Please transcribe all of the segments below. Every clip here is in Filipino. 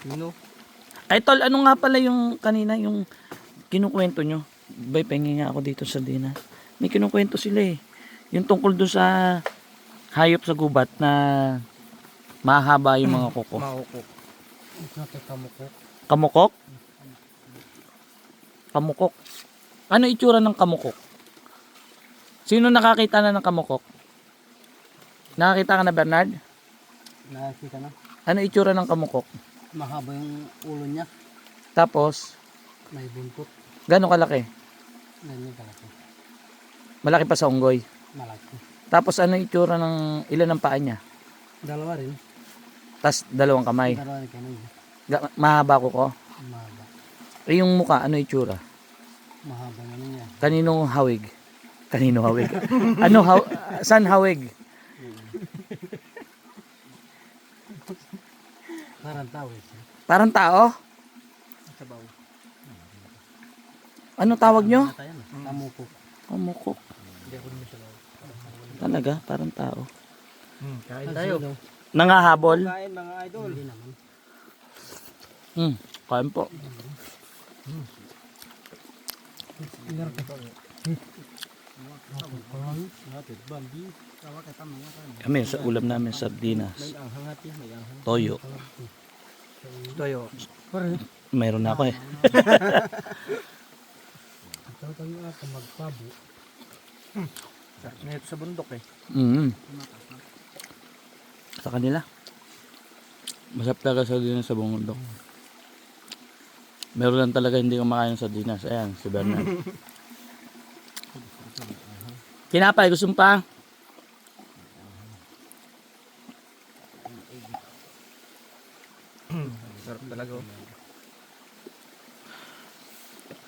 Sino? Ay tol, ano nga pala yung kanina yung kinukwento nyo? Bay, pahingi nga ako dito sa Dina. May kinukwento sila eh. Yung tungkol doon sa hayop sa gubat na mahaba yung mga kuko. Maukok. Ito kamukok. Kamukok? Kamukok. Ano itsura ng kamukok? Sino nakakita na ng kamukok? Nakakita ka na Bernard? Nakakita na. Ano itsura ng kamukok? Mahaba yung ulo niya. Tapos, May buntot. gano'ng kalaki? Ganyan kalaki. Malaki pa sa unggoy. Malaki. Tapos ano itsura ng ilan ng paa niya? Dalawa rin. Tapos dalawang kamay. Dalawa rin kanan. Ga- mahaba ko ko. Mahaba. Eh, yung muka, ano itsura? Mahaba na niya. Kaninong hawig? Kanino hawig? ano haw saan hawig? Parang tao eh. Parang tao? Sabaw. Ano tawag nyo? Kamukok. Kamukok. Hindi ako naman siya. Talaga, parang tao. Kain tayo. Nangahabol? Kain mga idol. Hindi naman. Hmm, kain po. Kami sa ulam namin sardinas, toyo. Toyo. Mayroon na ako eh. Ito tayo ako magpabo. Ngayon sa bundok eh. Mm. Sa kanila. Masarap talaga sa sardinas sa buong mundo. Meron lang talaga hindi kumakain ng sardinas. Ayan, si Bernard. Kinapay, gusto mo pa? Sarap talaga oh.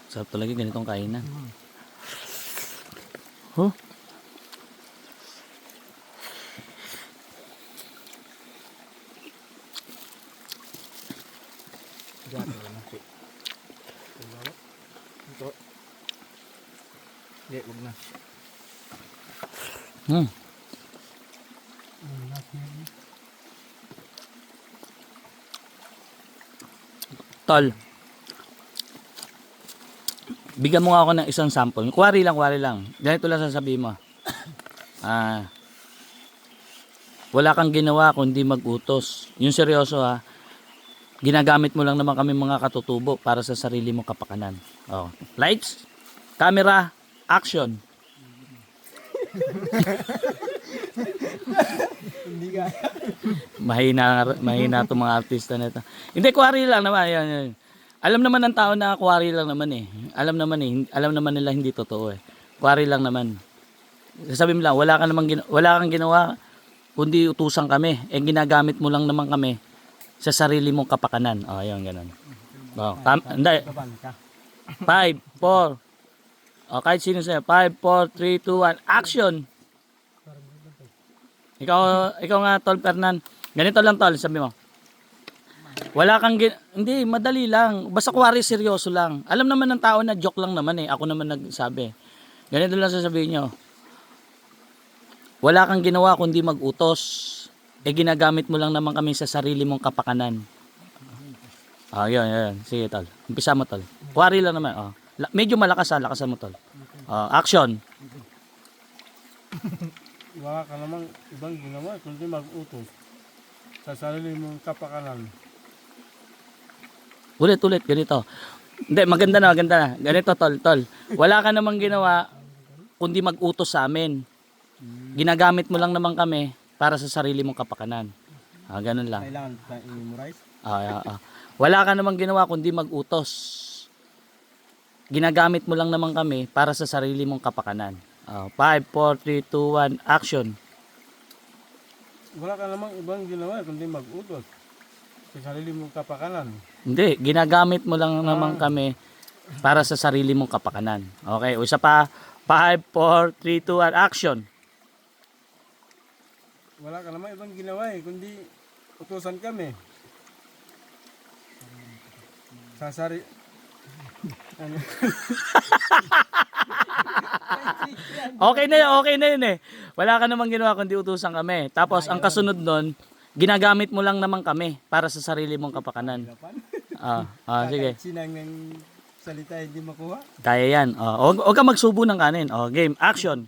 Sarap talaga ganitong kainan. Huh? Si. Ito. Hindi, huwag na. Hmm. Tol. Bigyan mo nga ako ng isang sample. Kuwari lang, kuwari lang. Ganito lang sasabihin mo. Ah, wala kang ginawa kundi mag-utos. Yung seryoso ha. Ginagamit mo lang naman kami mga katutubo para sa sarili mong kapakanan. Oh. Lights, camera, action. Mahina mahina itong mga artista na ito. Hindi, kuwari lang naman. Yan, yan. Alam naman ng tao na kuwari lang naman eh. Alam naman eh. Alam naman nila hindi totoo eh. Kuwari lang naman. Sabi mo lang, wala, ka naman, gina- wala kang ginawa kundi utusan kami. Eh, ginagamit mo lang naman kami sa sarili mong kapakanan. Oh, yun, ganun. Oh, tam- hindi. Kaban ka. 5, 4. O, kahit sino sa'yo. 5, 4, 3, 2, 1. Action! Ikaw, ikaw nga, Tol Fernan. Ganito lang, Tol, sabi mo. Wala kang, gin- hindi, madali lang. Basta kuwari, seryoso lang. Alam naman ng tao na joke lang naman eh. Ako naman nagsabi. Ganito lang sasabihin nyo. Wala kang ginawa kundi mag-utos. Eh, ginagamit mo lang naman kami sa sarili mong kapakanan. Ah, yun, yun. Sige, tol. Umpisa mo, tol. Kuwari lang naman. Oh. La- medyo malakas ha. Lakasan mo, tol. Oh, action. Wala ka namang ibang ginawa kundi mag-utos sa sarili mong kapakanan. Ulit, ulit. Ganito. Hindi, maganda na, maganda na. Ganito, tol, tol. Wala ka namang ginawa kundi mag-utos sa amin. Ginagamit mo lang naman kami para sa sarili mong kapakanan. Ah, ganun lang. Kailangan pa i-memorize. Ah, ah, ah. Wala ka namang ginawa kundi mag-utos. Ginagamit mo lang naman kami para sa sarili mong kapakanan. 5, 4, 3, 2, 1, action. Wala ka namang ibang ginawa kundi mag-utos sa sarili mong kapakanan. Hindi, ginagamit mo lang naman kami para sa sarili mong kapakanan. Okay, o isa pa. 5, 4, 3, 2, 1, action. Wala ka namang ibang ginawa eh, kundi utusan kami. Sa sari... Ano? Okay na yun, okay na yun eh. Wala ka namang ginawa kundi utusan kami. Tapos ang kasunod nun, ginagamit mo lang naman kami para sa sarili mong kapakanan. Ah, ah sige. Sinang ng salita hindi makuha. Kaya yan. Oh, huwag, ka magsubo ng kanin. Oh, game, action.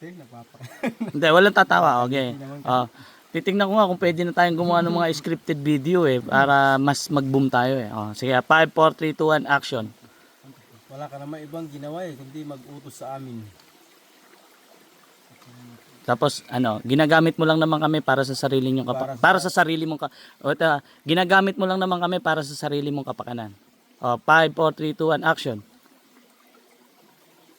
Eh. Hindi, walang tatawa. Okay. Oh, titingnan ko nga kung pwede na tayong gumawa ng mga scripted video eh para mas mag-boom tayo eh. Oh, sige, 5 4 3 2 1 action. Wala ka naman ibang ginawa eh, kundi mag-utos sa amin. Tapos ano, ginagamit mo lang naman kami para sa sarili mong kapa- para sa sarili mong ka- o, ito, ginagamit mo lang naman kami para sa sarili mong kapakanan. Oh, 5 4 3 2 1 action.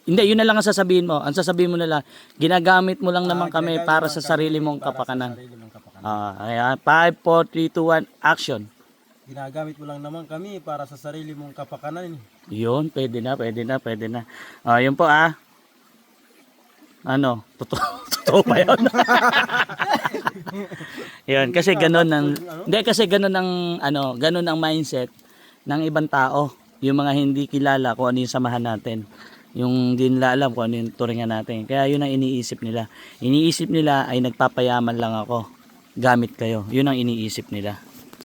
Hindi, yun na lang ang sasabihin mo. Ang sasabihin mo na lang, ginagamit mo lang naman Ah, kami para sa kami sarili mong para sa kapakanan. sarili mong kapakanan. Ah, ayan. 5 4 3 2 1 action. Ginagamit mo lang naman kami para sa sarili mong kapakanan. Yun, pwede na, pwede na, pwede na. Ah, yun po ah. Ano, totoo, totoo pa yun. yun, kasi ganun ang, hindi kasi ganun ang, ano, ganun ang mindset ng ibang tao. Yung mga hindi kilala kung ano yung samahan natin. Yung hindi nila alam kung ano yung turingan natin. Kaya yun ang iniisip nila. Iniisip nila ay nagpapayaman lang ako. Gamit kayo. Yun ang iniisip nila.